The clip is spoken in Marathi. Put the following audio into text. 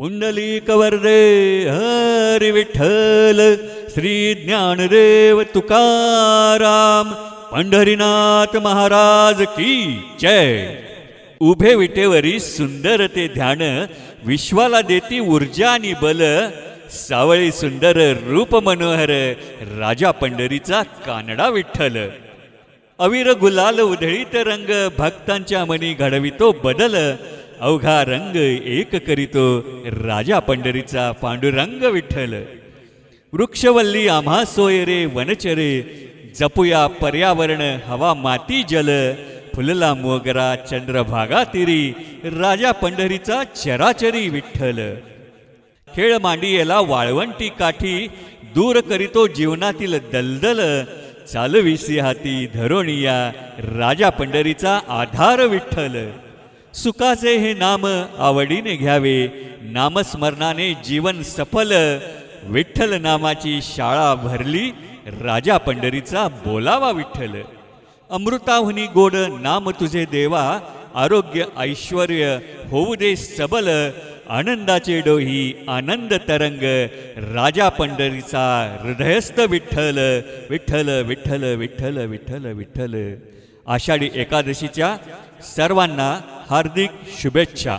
पुंडलिक वरदे हरी विठ्ठल श्री ज्ञानदेव तुकाराम पंढरीनाथ महाराज की जय. उभे विटेवरी सुंदर ते ध्यान विश्वाला देती ऊर्जा आणि बल सावळी सुंदर रूप मनोहर राजा पंढरीचा कानडा विठ्ठल. अविर गुलाल उधळीत रंग भक्तांच्या मनी घडवितो बदल अवघा रंग एक करीतो राजा पंढरीचा पांडुरंग विठ्ठल. वृक्षवल्ली आम्हा सोय रे वनचरे. जपूया पर्यावरण हवा माती जल. फुलला मोगरा चंद्रभागा तिरी. राजा पंढरीचा चराचरी विठ्ठल. खेळ मांडियेला वाळवंटी काठी. दूर करीतो जीवनातील दलदल. चालविसी हाती धरोणिया राजा पंढरीचा आधार विठ्ठल. सुखाचे हे नाम आवडीने घ्यावे. नामस्मरणाने जीवन सफल. विठ्ठल नामाची शाळा भरली राजा पंढरीचा बोलावा विठ्ठल. अमृताहुनी गोड नाम तुझे देवा आरोग्य ऐश्वर होऊ दे सबल. आनंदाचे डोही आनंद तरंग राजा पंढरीचा हृदयस्थ विठ्ठल. विठ्ठल विठ्ठल विठ्ठल विठ्ठल विठ्ठल. आषाढी एकादशीच्या सर्वांना हार्दिक शुभेच्छा.